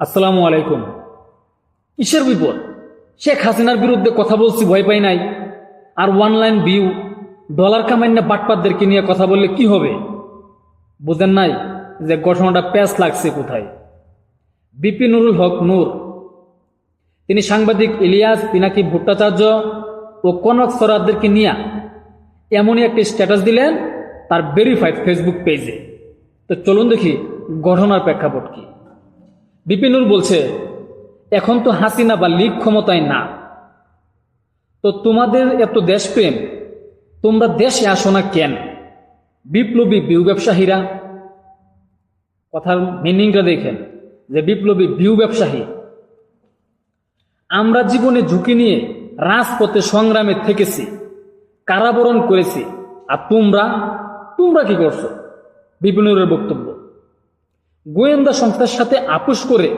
আসসালামু আলাইকুম। কিসের বিপদ? শেখ হাসিনার বিরুদ্ধে কথা বলছি, ভয় পাই নাই। আর অনলাইন ভিউ ডলার কামাই না বাটপাতদেরকে নিয়ে কথা বললে কি হবে? বুঝেন নাই যে ঘটনাটা প্যাচ লাগছে কোথায়। বিপি নুরুল হক নূর। তিনি সাংবাদিক ইলিয়াস পিনাকি ভট্টাচার্য ও কনক সরাদদেরকে নিয়ে এমনই একটি স্ট্যাটাস দিলেন তার ভেরিফাইড ফেসবুক পেজে তো চলুন দেখি ঘটনার প্রেক্ষাপট কি। বিপিনুর বলছে, এখন তো হাসিনা বা লীগ ক্ষমতায় না। তো তোমাদের এত দেশপ্রেম, তোমরা দেশে আসো না কেন? বিপ্লবী বিউ ব্যবসায়ীরা। কথার মিনিংটা দেখেন, যে বিপ্লবী বিউ ব্যবসায়ী, আমরা জীবনে ঝুঁকি নিয়ে রাজপথে সংগ্রামে থেকেছি, কারাবরণ করেছি, আর তোমরা তোমরা কি করছ? বিপিনুরের বক্তব্য। গোয়েন্দা সংস্থার সাথে আপোষ করে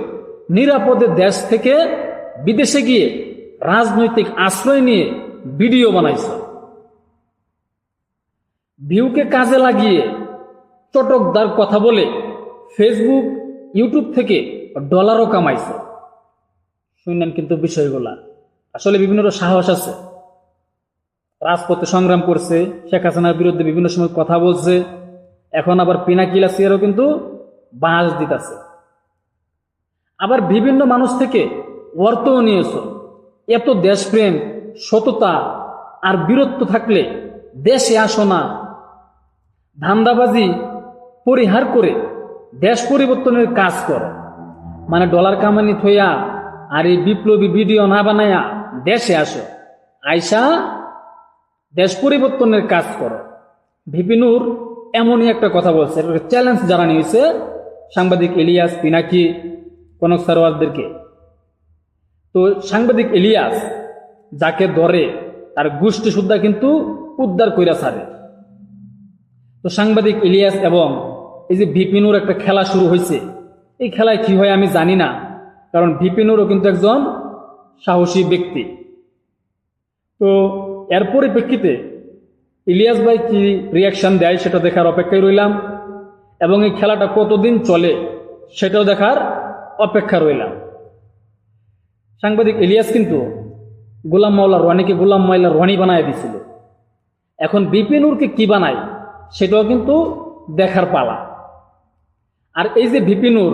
নিরাপদে দেশ থেকে বিদেশে গিয়ে রাজনৈতিক আশ্রয় নিয়ে ভিডিও বানাইছে। ভিউকে কাজে লাগিয়ে চটকদার কথা বলে ফেসবুক, ইউটিউব থেকে ডলারও কামাইছে। শুনলেন কিন্তু বিষয়গুলা। আসলে বিভিন্ন সাহস আছে। রাজপথে সংগ্রাম করছে, শেখ হাসিনার বিরুদ্ধে বিভিন্ন সময় কথা বলছে। এখন আবার পিনাকিলা সিয়ারও কিন্তু বাঁশ দিতেছে। আবার বিভিন্ন মানুষ থেকে অর্থও নিয়েছ। এত দেশপ্রেম, সততা আর বীরত্ব থাকলে দেশে আসো না। ধান্দাবাজি পরিহার করে দেশ পরিবর্তনের কাজ করো। মানে ডলার কামানি থইয়া আর এই বিপ্লবী ভিডিও না বানায়া দেশে আসো। আইসা দেশ পরিবর্তনের কাজ করো। ভিপিনুর এমনই একটা কথা বলছে চ্যালেঞ্জ জানানি হয়েছে সাংবাদিক ইলিয়াস পিনাকি, কনক সারোয়ারদেরকে। তো সাংবাদিক ইলিয়াস যাকে ধরে, তার গোষ্ঠী সুদ্ধা কিন্তু উদ্ধার কইরা ছাড়ে। তো সাংবাদিক ইলিয়াস এবং এই যে ভিপিনুর একটা খেলা শুরু হয়েছে এই খেলায় কি হয় আমি জানি না, কারণ ভিপিনুরও কিন্তু একজন সাহসী ব্যক্তি। তো এর পরিপ্রেক্ষিতে ইলিয়াস ভাই কি রিয়াকশন দেয় সেটা দেখার অপেক্ষায় রইলাম। এবং এই খেলাটা কতদিন চলে সেটাও দেখার অপেক্ষা রইলাম। সাংবাদিক ইলিয়াস কিন্তু গোলাম মাওলা রনিকে গোলাম মাইলা রনি বানায় দিছিল এখন বিপিনুরকে কি বানায় সেটাও কিন্তু দেখার পালা। আর এই যে বিপিনুর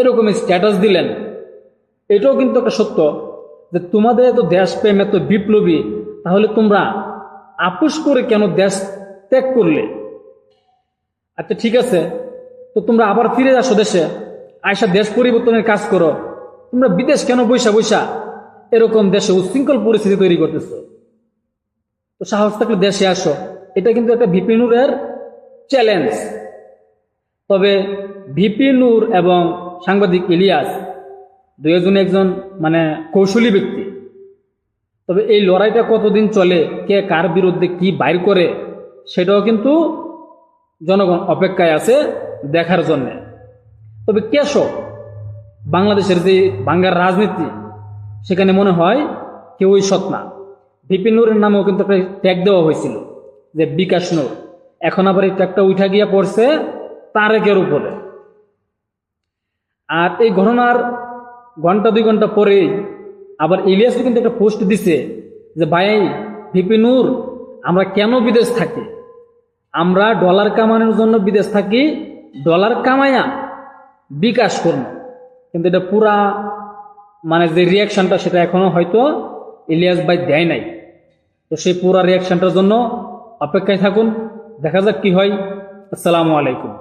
এরকম স্ট্যাটাস দিলেন, এটাও কিন্তু একটা সত্য যে তোমাদের এত দেশপ্রেম, এত বিপ্লবী, তাহলে তোমরা আপোষ করে কেন দেশ ত্যাগ করলে? আচ্ছা ঠিক আছে। তো তোমরা আবার ফিরে আসো দেশে। আয়সা দেশ পরিবর্তনের কাজ করো। তোমরা বিদেশ কেন বৈশা বৈশা? এরকম দেশে উচ্ছৃঙ্খল পরিস্থিতি তৈরি করতেছো। তো সাহস থাকলে দেশে আসো। এটা কিন্তু একটা ভিপিনুরের চ্যালেঞ্জ তবে ভিপিনুর এবং সাংবাদিক ইলিয়াস দুজন একজন মানে কৌশলী ব্যক্তি। তবে এই লড়াইটা কতদিন চলে, কে কার বিরুদ্ধে কি বাইর করে, সেটাও কিন্তু জনগণ অপেক্ষায় আছে দেখার জন্যে। তবে কেশো, বাংলাদেশের যে বাঙ্গার রাজনীতি, সেখানে মনে হয় কেউই সৎ না। বিপিন নামেও কিন্তু একটা ট্যাগ দেওয়া হয়েছিল যে বিকাশ নূর। এখন আবার এই ট্যাগটা উঠা গিয়া পড়ছে তারেকের উপরে। আর এই ঘটনার ঘণ্টা দুই ঘণ্টা পরেই আবার ইলিয়াসও কিন্তু একটা পোস্ট দিছে যে, ভাই, ভিপি নূর, আমরা কেন বিদেশ থাকি? আমরা ডলার কামানোর জন্য বিদেশ থাকি, ডলার কামাইয়া বিকাশ করুন কিন্তু এটা পুরা মানে যে রিয়াকশনটা সেটা এখনও হয়তো ইলিয়াস ভাই দেয় নাই। তো সেই পুরা রিয়াকশানটার জন্য অপেক্ষায় থাকুন, দেখা যাক কি হয়। আসসালামু আলাইকুম।